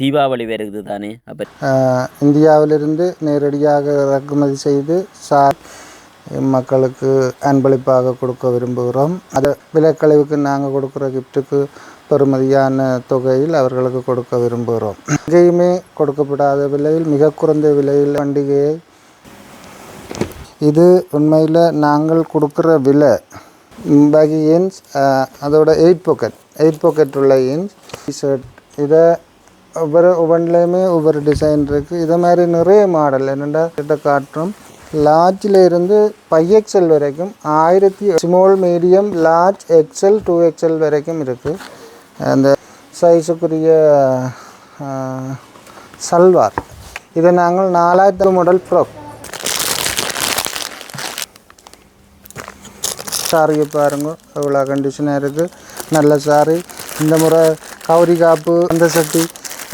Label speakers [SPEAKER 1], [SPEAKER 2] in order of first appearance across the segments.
[SPEAKER 1] தீபாவளி வருது தானே அப்போ
[SPEAKER 2] இந்தியாவிலிருந்து நேரடியாக இறக்குமதி செய்து சார் மக்களுக்கு அன்பளிப்பாக கொடுக்க விரும்புகிறோம். அதை விலைக்கழிவுக்கு நாங்கள் கொடுக்குற கிஃப்ட்டுக்கு பெறுமதியான தொகையில் அவர்களுக்கு கொடுக்க விரும்புகிறோம். எங்கேயுமே கொடுக்கப்படாத விலையில் மிக குறைந்த விலையில் பண்டிகையை இது உண்மையில் நாங்கள் கொடுக்குற விலை. பகி இன்ஸ் அதோட எயிட் பாக்கெட் எயிட் பாக்கெட் உள்ள இன்ஸ் டிஷர்ட் இதை ஒவ்வொரு ஒவ்வொன்றுலேயுமே ஒவ்வொரு டிசைன் இருக்குது இதை மாதிரி நிறைய மாடல் என்னென்னா கிட்ட காட்டுறோம். லார்ஜில் இருந்து ஃபைவ் எக்ஸ்எல் வரைக்கும் ஆயிரத்தி small medium large XL two XL வரைக்கும் இருக்குது அந்த சைஸுக்குரிய சல்வார். இதை நாங்கள் நாலாயிரத்தி மாடல் ஃப்ராக் சாரியை பாருங்க. எவ்வளோ கண்டிஷனாக இருக்குது நல்ல சாரி இந்த முறை கௌரி காப்பு அந்த சட்டி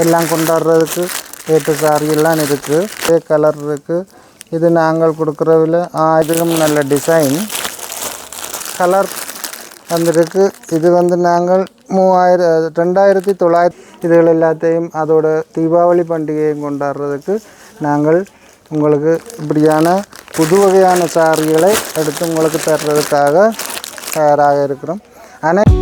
[SPEAKER 2] எல்லாம் கொண்டாடுறதுக்கு ஏற்ற சாரியெல்லாம் இருக்குது ஒரே கலர் இருக்குது இது நாங்கள் கொடுக்குறதுல இதுவும் நல்ல டிசைன் கலர் வந்திருக்கு. இது வந்து நாங்கள் மூவாயிரம் ரெண்டாயிரத்தி தொள்ளாயிரத்தி இதுகள் எல்லாத்தையும் அதோட தீபாவளி பண்டிகையும் கொண்டாடுறதுக்கு நாங்கள் உங்களுக்கு இப்படியான புது வகையான சாரிகளை எடுத்து உங்களுக்கு தர்றதுக்காக தயாராக இருக்கிறோம். ஆனால்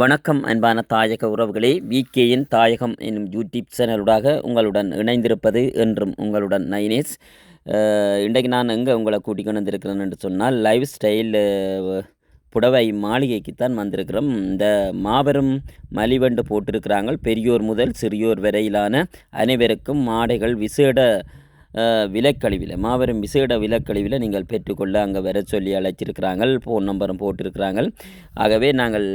[SPEAKER 1] வணக்கம் அன்பான தாயக உறவுகளே. விகேயின் தாயகம் என்னும் யூடியூப் சேனலுடாக உங்களுடன் இணைந்திருப்பது என்றும் உங்களுடன் நைனேஸ். இன்றைக்கு நான் எங்கே உங்களை கூட்டிக்கொண்டு வந்திருக்கிறேன் என்று சொன்னால் லைஃப் ஸ்டைல் புடவை மாளிகைக்குத்தான் வந்திருக்கிறோம். இந்த மாபெரும் மலிவண்டு போட்டிருக்கிறாங்க பெரியோர் முதல் சிறியோர் வரையிலான அனைவருக்கும் மாடைகள் விசேட விலக்கழிவில் மாபெரும் விசேட விலக்கழிவில் நீங்கள் பெற்றுக்கொள்ள அங்கே வர சொல்லி அழைச்சிருக்கிறாங்க ஃபோன் நம்பரும் போட்டிருக்கிறாங்க ஆகவே நாங்கள்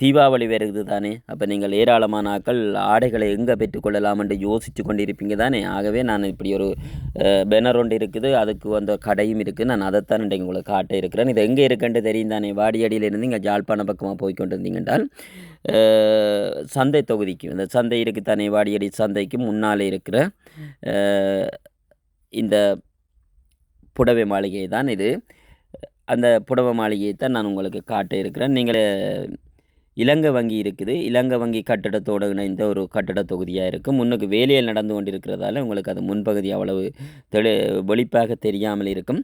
[SPEAKER 1] தீபாவளி வருது தானே. அப்போ நீங்கள் ஏராளமான ஆட்கள் ஆடைகளை எங்கே பெற்றுக்கொள்ளலாம் என்று யோசித்து கொண்டிருப்பீங்க தானே. ஆகவே நான் இப்படி ஒரு பேனர் ஒன்று இருக்குது. அதுக்கு அந்த கடையும் இருக்குது நான் அதைத்தான் இன்றைக்கு உங்களுக்கு காட்ட இருக்கிறேன். இது எங்கே இருக்குன்ட்டு தெரியும் தானே. வாடியடியிலிருந்து இங்கே ஜாழ்ப்பாண பக்கமாக போய் இருந்தீங்கன்றால் சந்தை தொகுதிக்கு இந்த சந்தை இருக்குது தானே வாடியடி சந்தைக்கு முன்னாலே இருக்கிற இந்த புடவை மாளிகை தான் இது. அந்த புடவை மாளிகையை தான் நான் உங்களுக்கு காட்ட இருக்கிறேன். நீங்கள் இலங்கை வங்கி இருக்குது. இலங்கை வங்கி கட்டடத்தோடு இணைந்த ஒரு கட்டட தொகுதியாக இருக்குது முன்னுக்கு வேலையில் நடந்து கொண்டிருக்கிறதால உங்களுக்கு அது முன்பகுதி அவ்வளவு தெளி வெளிப்பாக தெரியாமல் இருக்கும்.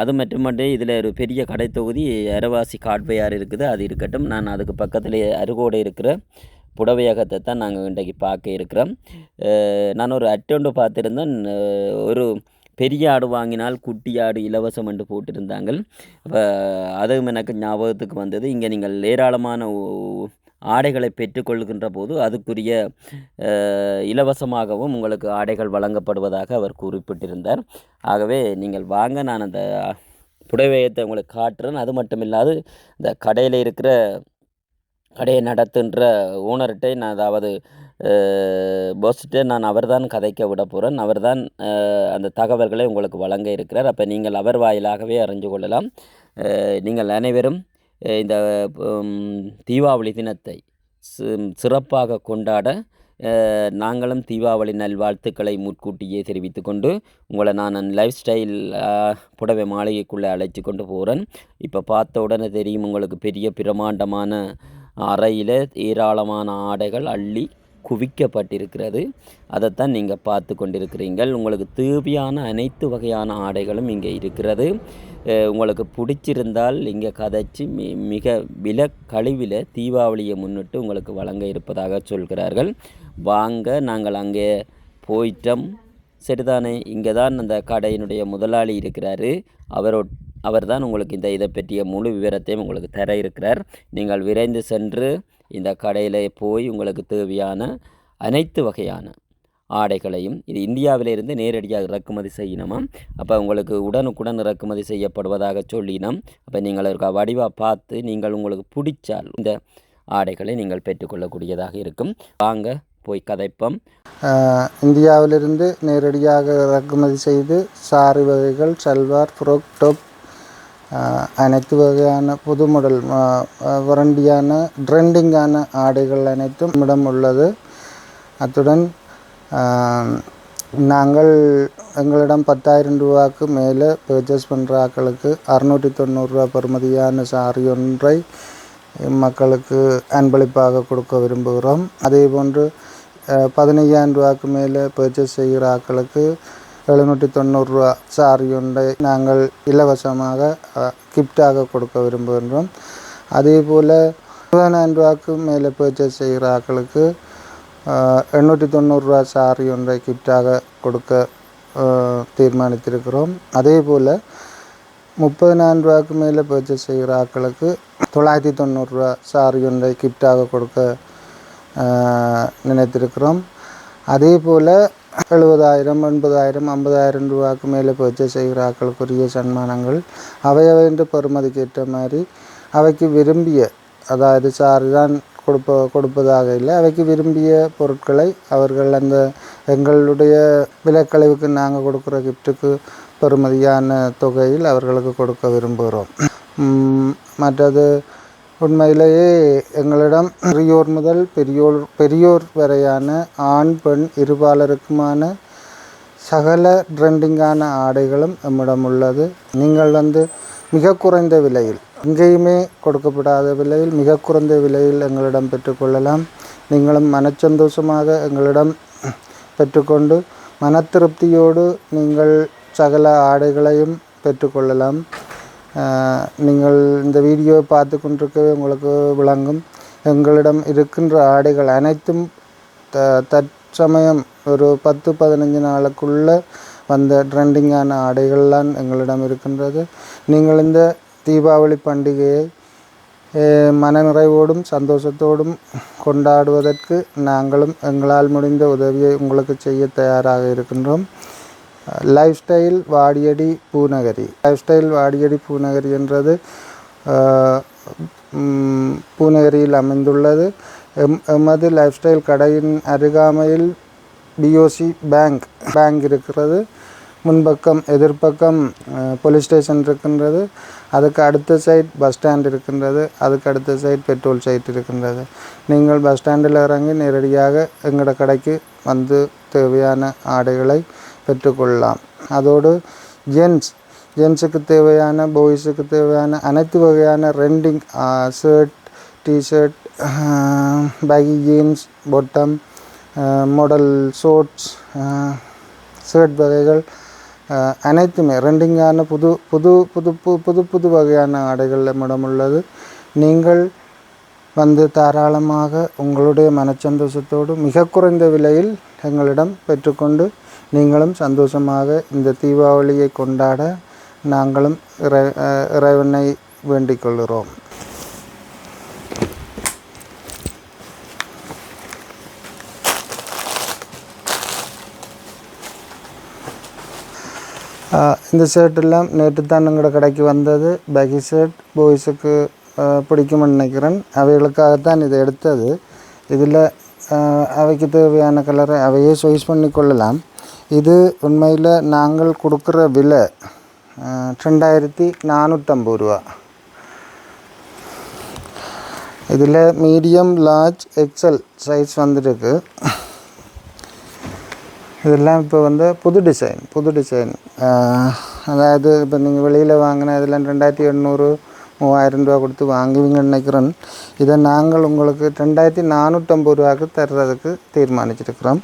[SPEAKER 1] அது மட்டுமட்டு இதில் ஒரு பெரிய கடை தொகுதி அரவாசி காட்பையார் இருக்குது. அது இருக்கட்டும். நான் அதுக்கு பக்கத்தில் அருகோடு இருக்கிற புடவையகத்தை தான் நாங்கள் இன்றைக்கு பார்க்க இருக்கிறோம். நான் ஒரு அட்டொண்டு பார்த்துருந்தேன். ஒரு பெரிய ஆடு வாங்கினால் குட்டி ஆடு இலவசம் என்று போட்டிருந்தாங்க அப்போ அதுவும் எனக்கு ஞாபகத்துக்கு வந்தது. இங்கே நீங்கள் ஏராளமான ஆடைகளை பெற்றுக்கொள்கின்ற போது அதுக்குரிய இலவசமாகவும் உங்களுக்கு ஆடைகள் வழங்கப்படுவதாக அவர் குறிப்பிட்டிருந்தார். ஆகவே நீங்கள் வாங்க நான் அந்த புடவையத்தை உங்களுக்கு காட்டுறேன். அது மட்டும் இல்லாது இந்த கடையில் இருக்கிற கடையை நடத்துகின்ற ஓனர்கிட்ட நான் அதாவது போஸ்ட்டு நான் அவர்தான் கதைக்க விட போகிறேன் அவர்தான் தான் அந்த தகவல்களை உங்களுக்கு வழங்க இருக்கிறார். அப்போ நீங்கள் அவர் வாயிலாகவே அறிஞ்சு கொள்ளலாம். நீங்கள் அனைவரும் இந்த தீபாவளி தினத்தை சிறப்பாக கொண்டாட நாங்களும் தீபாவளி நல்வாழ்த்துக்களை முன்கூட்டியே தெரிவித்து கொண்டு உங்களை நான் லைஃப் ஸ்டைல் புடவை மாளிகைக்குள்ளே அழைச்சி கொண்டு போகிறேன் இப்போ பார்த்த உடனே தெரியும் உங்களுக்கு பெரிய பிரமாண்டமான அறையில் ஏராளமான ஆடைகள் அள்ளி குவிக்கப்பட்டிருக்கிறது. அதைத்தான் நீங்கள் பார்த்து கொண்டிருக்கிறீங்கள் உங்களுக்கு தேவையான அனைத்து வகையான ஆடைகளும் இங்கே இருக்கிறது. உங்களுக்கு பிடிச்சிருந்தால் இங்கே கதைச்சி மி மிக வில கழிவில் தீபாவளியை முன்னிட்டு உங்களுக்கு வழங்க இருப்பதாக சொல்கிறார்கள். வாங்க நாங்கள் அங்கே போயிட்டோம். சரிதானே? இங்கே தான் அந்த கடையினுடைய முதலாளி இருக்கிறாரு. அவரோ அவர்தான் உங்களுக்கு இந்த இதை பற்றிய முழு விவரத்தையும் உங்களுக்கு தர இருக்கிறார். நீங்கள் விரைந்து சென்று இந்த கடையில் போய் உங்களுக்கு தேவையான அனைத்து வகையான ஆடைகளையும் இது இந்தியாவிலிருந்து நேரடியாக இறக்குமதி செய்யணுமா? அப்போ உங்களுக்கு உடனுக்குடன் இறக்குமதி செய்யப்படுவதாக சொல்லினோம். அப்போ நீங்கள் ஒரு வடிவாக பார்த்து நீங்கள் உங்களுக்கு பிடிச்சால் இந்த ஆடைகளை நீங்கள் பெற்றுக்கொள்ளக்கூடியதாக இருக்கும். வாங்க போய் கதைப்போம்.
[SPEAKER 2] இந்தியாவிலிருந்து நேரடியாக இறக்குமதி செய்து சாரி வகைகள் சல்வார் ஃப்ரோக் டாப் அனைத்து வகையான புது மாடல் வரண்டியான ட்ரெண்டிங்கான ஆடைகள் அனைத்தும் நம்மிடம் உள்ளது அத்துடன் நாங்கள் எங்களிடம் பத்தாயிரம் ரூபாய்க்கு மேலே பர்ச்சேஸ் பண்ணுற ஆக்களுக்கு அறுநூற்றி தொண்ணூறுரூவா பெறுமதியான சாரி ஒன்றை மக்களுக்கு அன்பளிப்பாக கொடுக்க விரும்புகிறோம் அதே போன்று அஹ், பதினையாயிரம் ரூபாய்க்கு மேலே பர்ச்சேஸ் செய்கிற ஆக்களுக்கு எழுநூற்றி தொண்ணூறுரூவா சாரி நாங்கள் இலவசமாக கிஃப்டாக கொடுக்க விரும்புகின்றோம். அதே போல் இருபதாயிரம் ரூபாய்க்கு மேலே பர்ச்சேஸ் செய்கிற ஆக்களுக்கு எண்ணூற்றி தொண்ணூறுரூவா சாரி ஒன்றை கிஃப்டாக கொடுக்க தீர்மானித்திருக்கிறோம். அதே போல் முப்பதினாயிரம் ரூபாய்க்கு மேலே பர்ச்சேஸ் செய்கிற ஆட்களுக்கு தொள்ளாயிரத்தி தொண்ணூறுரூவா சாரி ஒன்றை கிஃப்டாக கொடுக்க நினைத்திருக்கிறோம். அதே போல் எழுபதாயிரம் எண்பதாயிரம் ஐம்பதாயிரம் ரூபாய்க்கு மேலே பர்ச்சேஸ் செய்கிற ஆக்களுக்குரிய சன்மானங்கள் அவையவைன்று பெறுமதிக்கு ஏற்ற மாதிரி அவைக்கு விரும்பிய அதாவது சாரி தான் கொடுப்ப கொடுப்பதாக இல்லை. அவைக்கு விரும்பிய பொருட்களை அவர்கள் அந்த எங்களுடைய விலைக்கழிவுக்கு நாங்கள் கொடுக்குற கிஃப்ட்டுக்கு பெறுமதியான தொகையில் அவர்களுக்கு கொடுக்க விரும்புகிறோம். மற்றது உண்மையிலேயே எங்களிடம் சிறியோர் முதல் பெரியோர் பெரியோர் வரையான ஆண் பெண் இருபாலருக்குமான சகல ட்ரெண்டிங்கான ஆடைகளும் நம்மிடம் உள்ளது. நீங்கள் வந்து மிக குறைந்த விலையில் எங்கேயுமே கொடுக்கப்படாத விலையில் மிக குறைந்த விலையில் எங்களிடம் பெற்றுக்கொள்ளலாம் நீங்களும் மனச்சந்தோஷமாக எங்களிடம் பெற்றுக்கொண்டு மன திருப்தியோடு நீங்கள் சகல ஆடைகளையும் பெற்றுக்கொள்ளலாம் நீங்கள் இந்த வீடியோவை பார்த்து கொண்டிருக்கவே உங்களுக்கு விளங்கும். எங்களிடம் இருக்கின்ற ஆடைகள் அனைத்தும் த தற்சமயம் ஒரு பத்து பதினஞ்சு நாளுக்குள்ளே வந்த ட்ரெண்டிங்கான ஆடைகள்லாம் எங்களிடம் இருக்கின்றது. நீங்கள் இந்த தீபாவளி பண்டிகையை மனநிறைவோடும் சந்தோஷத்தோடும் கொண்டாடுவதற்கு நாங்களும் எங்களால் முடிந்த உதவியை உங்களுக்கு செய்ய தயாராக இருக்கின்றோம். Life style Vadiyadi Poonakary life style Vadiyadi Poonakary என்றது பூநகரியில் அமைந்துள்ளது. எம் எமது லைஃப் ஸ்டைல் கடையின் அருகாமையில் பிஓசி பேங்க் பேங்க் இருக்கிறது. முன்பக்கம் எதிர்ப்பக்கம் போலீஸ் ஸ்டேஷன் இருக்கின்றது. அதுக்கு அடுத்த சைட் பஸ் ஸ்டாண்ட் இருக்கின்றது. அதுக்கு அடுத்த சைட் பெட்ரோல் சைட் இருக்கின்றது. நீங்கள் பஸ் ஸ்டாண்டில் இறங்கி நேரடியாக எங்களோட கடைக்கு வந்து தேவையான ஆடைகளை பெற்றுக்கொள்ளலாம். அதோடு ஜென்ஸ் ஜென்ஸுக்கு தேவையான பாய்ஸுக்கு தேவையான அனைத்து வகையான trending shirt T-shirt baggy jeans bottom model shorts shirt வகைகள் அனைத்துமே ரெண்டிங்கான புது புது புது புது புது வகையான ஆடைகள் நம்மிடம் உள்ளது நீங்கள் வந்து தாராளமாக உங்களுடைய மனச்சந்தோஷத்தோடு மிக குறைந்த விலையில் எங்களிடம் பெற்றுக்கொண்டு நீங்களும் சந்தோஷமாக இந்த தீபாவளியை கொண்டாட நாங்களும் இறை இறைவனை வேண்டிக் கொள்கிறோம் இந்த ஷர்ட் எல்லாம் நேற்று தான் எங்களோட கடைக்கு வந்தது. பேக்கி ஷர்ட் பாய்ஸுக்கு பிடிக்கும்னு நினைக்கிறேன். அவைகளுக்காகத்தான் இதை எடுத்தது. இதில் அவைக்கு தேவையான கலரை அவையே சாய்ஸ் பண்ணி கொள்ளலாம். இது உண்மையில் நாங்கள் கொடுக்குற விலை ரெண்டாயிரத்தி நானூற்றம்பது ரூபா. இதில் மீடியம் லார்ஜ் எக்ஸல் சைஸ் வந்துருக்கு. இதெல்லாம் இப்போ வந்து புது டிசைன் புது டிசைன் அதாவது இப்போ நீங்கள் வெளியில் வாங்கின இதெல்லாம் ரெண்டாயிரத்தி எண்ணூறு மூவாயிரம் ரூபா கொடுத்து வாங்குவீங்கன்னு நினைக்கிறேன். இதை நாங்கள் உங்களுக்கு ரெண்டாயிரத்தி நானூற்றம்பது ரூபாய்க்கு தர்றதுக்கு தீர்மானிச்சிருக்கிறோம்.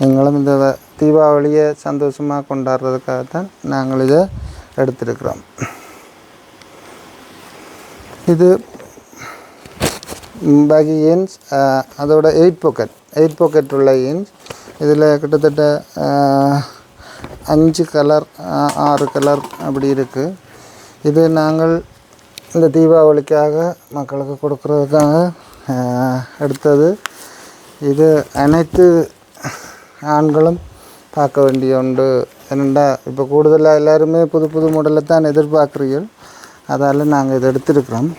[SPEAKER 2] நீங்களும் இந்த தீபாவளியை சந்தோஷமாக கொண்டாடுறதுக்காகத்தான் நாங்கள் இதை எடுத்திருக்கிறோம். இது பாக்கி ஏன்ஸ் அதோட எயிட் பாக்கெட் எயிட் பாக்கெட் உள்ள ஏன்ஸ் இதில் கிட்டத்தட்ட அஞ்சு கலர் ஆறு கலர் அப்படி இருக்குது இது நாங்கள் இந்த தீபாவளிக்காக மக்களுக்கு கொடுக்குறதுக்காக எடுத்தது. இது அனைத்து ஆண்களும் பார்க்க வேண்டிய உண்டு. என்னென்னா இப்போ கூடுதலாக எல்லாருமே புது புது மாடலை தான் எதிர்பார்க்குறீர்கள். அதால் நாங்கள் இதை எடுத்திருக்கிறோம்.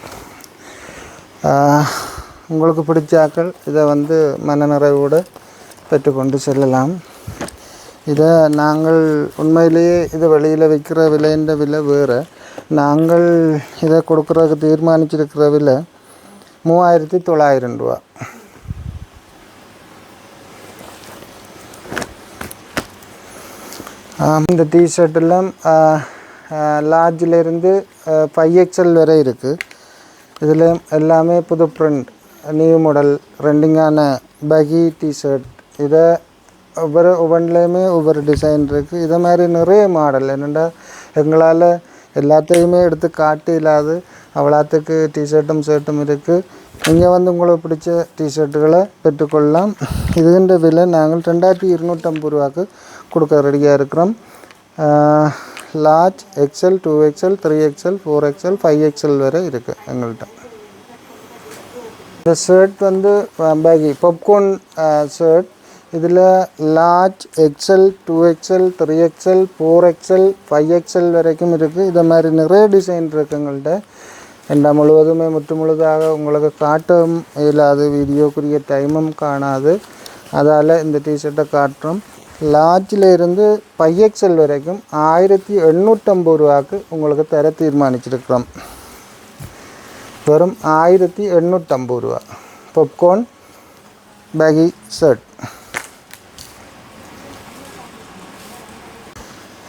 [SPEAKER 2] உங்களுக்கு பிடிச்ச ஆக்கள் இதை வந்து மனநிறைவோடு பெற்றுக்கொண்டு செல்லலாம். இதை நாங்கள் உண்மையிலேயே இது வெளியில் விற்கிற விலைன்ற விலை வேறு. நாங்கள் இதை கொடுக்குறதுக்கு தீர்மானிச்சிருக்கிற விலை மூவாயிரத்தி தொள்ளாயிரம் ரூபா. இந்த டிஷர்ட் எல்லாம் லார்ஜிலேருந்து ஃபைவ் எக்ஸல் வரை இருக்குது இதில் எல்லாமே புது பிரிண்ட் நியூ மாடல் ரெண்டிங்கான பகி டிஷர்ட் இதை ஒவ்வொரு ஒவ்வொன்றுலேயுமே ஒவ்வொரு டிசைன் இருக்குது இதை மாதிரி நிறைய மாடல் என்னென்னா எங்களால் எல்லாத்தையுமே எடுத்து காட்டி இல்லாது அவ்வளோத்துக்கு டிஷர்ட்டும் ஷர்ட்டும் இருக்குது நீங்கள் வந்து உங்களுக்கு பிடிச்ச டிஷர்ட்டுகளை பெற்றுக்கொள்ளலாம். இதுகின்ற விலை நாங்கள் ரெண்டாயிரத்தி இருநூற்றம்பது ரூபாக்கு கொடுக்க ரெடியாக இருக்கிறோம். Large XL two XL three XL four XL five XL வரை இருக்குது எங்கள்கிட்ட இந்த ஷர்ட் வந்து பேகி பாப்கார்ன் ஷர்ட் இதில் large XL two XL three XL four XL five XL வரைக்கும் இருக்குது இதை மாதிரி நிறைய டிசைன் இருக்குது எங்கள்கிட்ட ரெண்டா முழுவதுமே முற்று முழுதாக உங்களுக்கு காட்டவும் இல்லாது வீடியோக்குரிய டைமும் காணாது. அதால் இந்த டிஷர்ட்டை காட்டுறோம். லார்ஜிலிருந்து இருந்து வரைக்கும் ஆயிரத்தி எண்ணூற்றம்பது ரூபாய்க்கு உங்களுக்கு தர தீர்மானிச்சிருக்கிறோம். வெறும் ஆயிரத்தி எண்ணூற்றம்பது ரூபா பொப்கார்ன் பேகி ஷர்ட்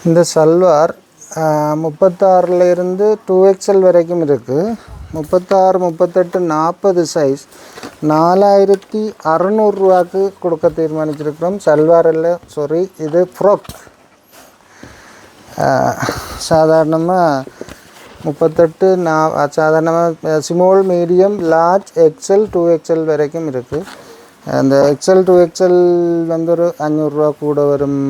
[SPEAKER 2] இந்த சல்வார் முப்பத்தாறுலேருந்து டூ எக்ஸல் வரைக்கும் இருக்குது முப்பத்தாறு முப்பத்தெட்டு நாற்பது சைஸ் நாலாயிரத்தி அறநூறுரூவாக்கு கொடுக்க தீர்மானிச்சிருக்கிறோம். சல்வார் இல்லை சாரி இது ஃப்ராக் சாதாரணமாக முப்பத்தெட்டு நா சாதாரணமாக small medium large XL two XL வரைக்கும் இருக்குது அந்த எக்ஸல் டூ எக்ஸல் வந்து ஒரு அஞ்சூறுரூவா கூட வரும்.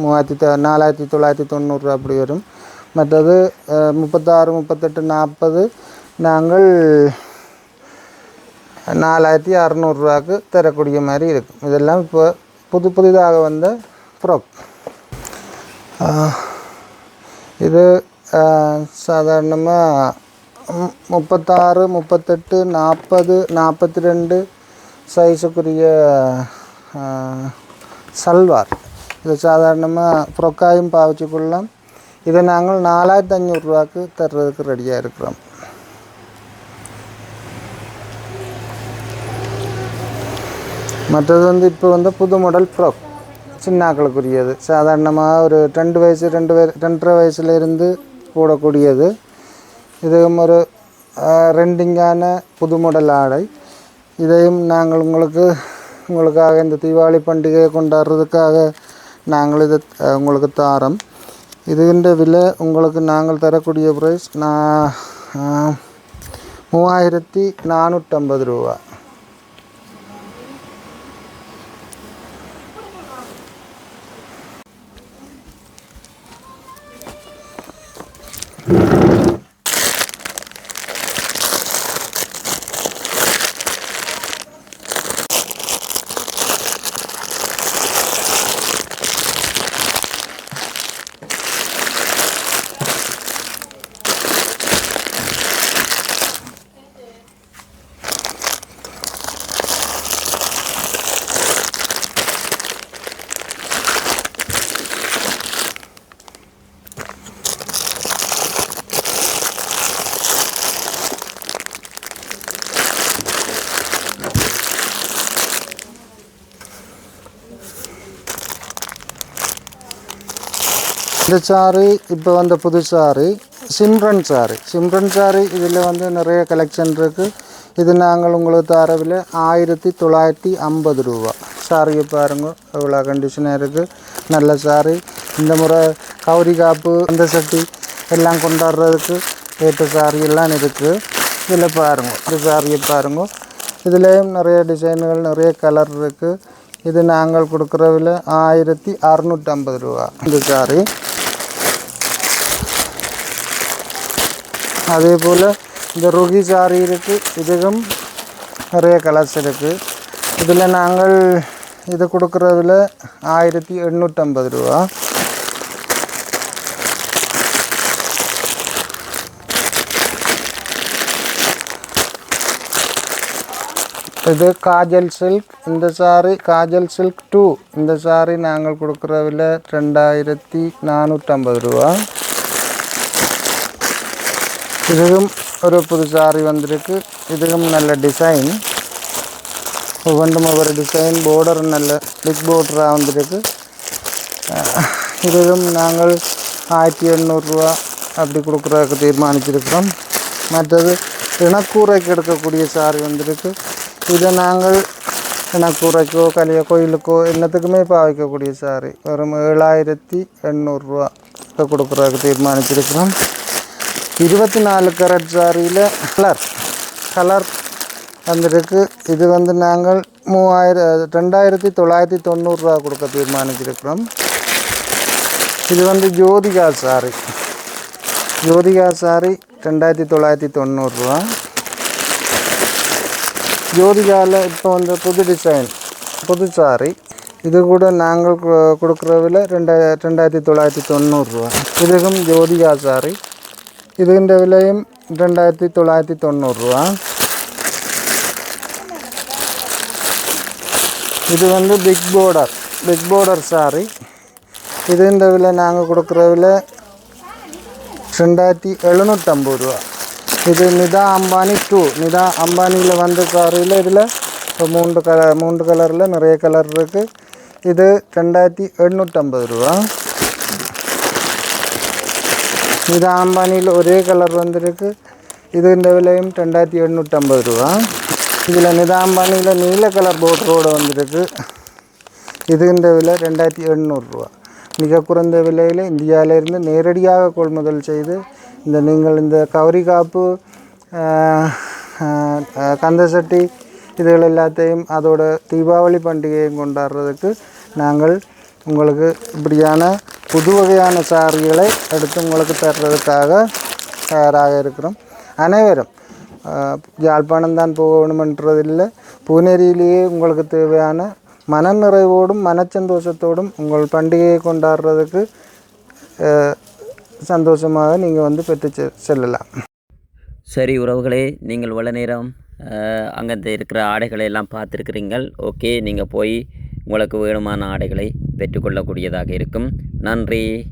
[SPEAKER 2] மூவாயிரத்தி தொ நாலாயிரத்தி தொள்ளாயிரத்தி தொண்ணூறுரூவா அப்படி வரும். மற்றது முப்பத்தாறு முப்பத்தெட்டு நாற்பது நாங்கள் நாலாயிரத்தி அறநூறுரூவாக்கு தரக்கூடிய மாதிரி இருக்கும். இதெல்லாம் இப்போ புது புதிதாக வந்த ஃப்ராக் இது சாதாரணமாக முப்பத்தாறு முப்பத்தெட்டு நாற்பது நாற்பத்தி ரெண்டு சைஸுக்குரிய சல்வார். இது சாதாரணமாக ஃப்ரொக்காயும் பாவிச்சு கொள்ளலாம் இதை நாங்கள் நாலாயிரத்தி அஞ்சூறுரூவாக்கு தர்றதுக்கு ரெடியாக இருக்கிறோம். மற்றது வந்து இப்போ வந்து புது மாடல் ஃப்ராக் சின்னாக்களுக்குரியது சாதாரணமாக ஒரு ரெண்டு வயசு ரெண்டு வய ரெண்டரை வயசுலேருந்து போடக்கூடியது. இதுவும் ஒரு ரெண்டிங்கான புது மாடல் ஆடை. இதையும் நாங்கள் உங்களுக்கு உங்களுக்காக இந்த தீபாவளி பண்டிகையை கொண்டாடுறதுக்காக நாங்கள் இதை உங்களுக்கு தாரோம். இதுகின்ற விலை உங்களுக்கு நாங்கள் தரக்கூடிய ப்ரைஸ் நான் மூவாயிரத்தி நானூற்றம்பது ரூபா. Thank you இந்த சாரி இப்போ வந்த புது சாரி சிம்ரன் சாரி சிம்ரன் சாரி இதில் வந்து நிறைய கலெக்ஷன் இருக்குது இது நாங்கள் உங்களுக்கு தரவில் ஆயிரத்தி தொள்ளாயிரத்தி ஐம்பது ரூபா. சாரியை பாருங்க எவ்வளோ கண்டிஷனாக இருக்குது நல்ல சாரி இந்த முறை கௌரி காப்பு அந்த சட்டி எல்லாம் கொண்டாடுறதுக்கு ஏற்ற சாரியெல்லாம் இருக்குது இதில் பாருங்கள் இந்த சாரியை பாருங்கள் இதுலேயும் நிறைய டிசைன்கள் நிறைய கலர் இருக்குது இது நாங்கள் கொடுக்குற விலை ஆயிரத்தி அறநூற்றம்பது ரூபா. இந்த சாரி அதே போல் இந்த ருகி சாரி இருக்குது இதுக்கும் நிறைய கலர்ஸ் இருக்குது இதில் நாங்கள் இது கொடுக்குறதுல ஆயிரத்தி எண்ணூற்றம்பது ரூபா. இது காஜல் சில்க் இந்த சாரி காஜல் சில்க் டூ இந்த சாரி நாங்கள் கொடுக்குற விலை ரெண்டாயிரத்தி நானூற்றம்பது ரூபா. இதுவும் ஒரு புது சாரி வந்திருக்கு. இதுவும் நல்ல டிசைன் ஒவ்வொன்றும் ஒவ்வொரு டிசைன் border நல்ல பிக் போர்டராக வந்திருக்கு. இதுவும் நாங்கள் ஆயிரத்தி எண்ணூறுரூவா அப்படி கொடுக்குறதுக்கு தீர்மானிச்சிருக்கிறோம். மற்றது இனக்கூரைக்கு எடுக்கக்கூடிய சாரி வந்திருக்கு. இதை நாங்கள் இனக்கூரைக்கோ கலிய கோயிலுக்கோ என்னத்துக்குமே பாவிக்கக்கூடிய சாரி வெறும் ஏழாயிரத்தி எண்ணூறுரூவா கொடுக்குறதுக்கு தீர்மானிச்சிருக்கிறோம். இருபத்தி நாலு கரட் சாரியில் கலர். கலர் வந்திருக்கு. இது வந்து நாங்கள் மூவாயிரம் ரெண்டாயிரத்தி தொள்ளாயிரத்தி தொண்ணூறுரூவா கொடுக்க தீர்மானிச்சிருக்கிறோம். இது வந்து ஜோதிகா சாரி. ஜோதிகா சாரி ரெண்டாயிரத்தி தொள்ளாயிரத்தி தொண்ணூறுரூவா ஜோதிகாவில் இப்போ வந்து புது டிசைன் புது சாரி. இது கூட நாங்கள் கொடுக்குறவில் கொடுக்குற விலை ரெண்டாயிரத்தி தொள்ளாயிரத்தி தொண்ணூறுரூவா இதுவும் ஜோதிகா சாரி. இதுன்ற விலையும் ரெண்டாயிரத்தி தொள்ளாயிரத்தி தொண்ணூறுரூவா இது வந்து big border big border sari இது இந்த விலை நாங்கள் கொடுக்குற விலை ரெண்டாயிரத்தி எழுநூற்றம்பது ரூபா இது நிதா அம்பானி டூ நிதா அம்பானியில் வந்த சாரியில் இதில் இப்போ மூன்று கலர் மூன்று கலரில் நிறைய கலர் இருக்குது இது ரெண்டாயிரத்தி எழுநூற்றம்பது ரூபா இது ஆம்பானியில் ஒரே கலர் வந்திருக்கு இது இந்த விலையும் ரெண்டாயிரத்தி எண்ணூற்றம்பது ரூபா இதில் நிதாம்பானியில் நீல கலர் போர்டரோடு வந்திருக்கு இது இந்த விலை ரெண்டாயிரத்தி எண்ணூறுரூவா மிக குறைந்த விலையில் இந்தியாவிலிருந்து நேரடியாக கொள்முதல் செய்து இந்த நீங்கள் இந்த கவரி காப்பு கந்தசட்டி இதுகள் எல்லாத்தையும் அதோட தீபாவளி பண்டிகையும் கொண்டாடுறதுக்கு நாங்கள் உங்களுக்கு இப்படியான புது வகையான சாரிகளை எடுத்து உங்களுக்கு தர்றதுக்காக தயாராக இருக்கிறோம். அனைவரும் யாழ்ப்பாணம் தான் போகணுமென்றதில்லை. பூனேரியிலேயே உங்களுக்கு தேவையான மன நிறைவோடும் மனச்சந்தோஷத்தோடும் உங்கள் பண்டிகையை கொண்டாடுறதுக்கு சந்தோஷமாக நீங்கள் வந்து பெற்று செ- செல்லலாம்.
[SPEAKER 1] சரி உறவுகளே நீங்கள் இவ்வளோ நேரம் அங்கே இருக்கிற ஆடைகளை எல்லாம் பார்த்துருக்குறீங்கள் ஓகே நீங்கள் போய் உங்களுக்கு வேணுமான ஆடைகளை பெற்றுக்கொள்ளக்கூடியதாக இருக்கும். நன்றி.